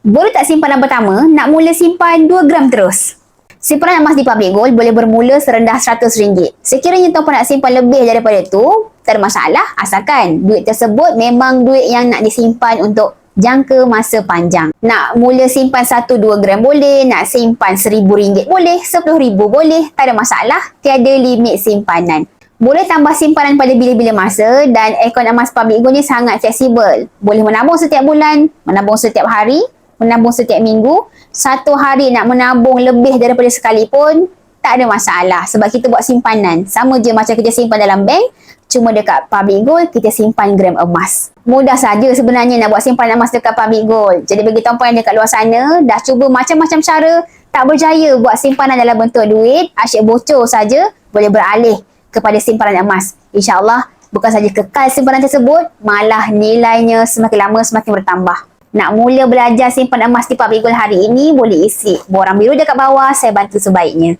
Boleh tak simpanan pertama nak mula simpan 2 gram terus? Simpanan emas di Public Gold boleh bermula serendah RM100. Sekiranya tuan-puan nak simpan lebih daripada tu, tak ada masalah asalkan duit tersebut memang duit yang nak disimpan untuk jangka masa panjang. Nak mula simpan 1-2 gram boleh, nak simpan RM1,000 boleh, RM10,000 boleh, tak ada masalah, tiada limit simpanan. Boleh tambah simpanan pada bila-bila masa dan akaun emas Public Gold ni sangat fleksibel. Boleh menabung setiap bulan, menabung setiap hari, menabung setiap minggu, satu hari nak menabung lebih daripada sekali pun tak ada masalah sebab kita buat simpanan. Sama je macam kita simpan dalam bank, cuma dekat Public Gold kita simpan gram emas. Mudah saja sebenarnya nak buat simpanan emas dekat Public Gold. Jadi bagi tuan-puan yang dekat luar sana, dah cuba macam-macam cara, tak berjaya buat simpanan dalam bentuk duit, asyik bocor saja, boleh beralih kepada simpanan emas. InsyaAllah bukan saja kekal simpanan tersebut, malah nilainya semakin lama semakin bertambah. Nak mula belajar simpan emas di Public Gold hari ini, boleh isi borang biru dekat bawah, saya bantu sebaiknya.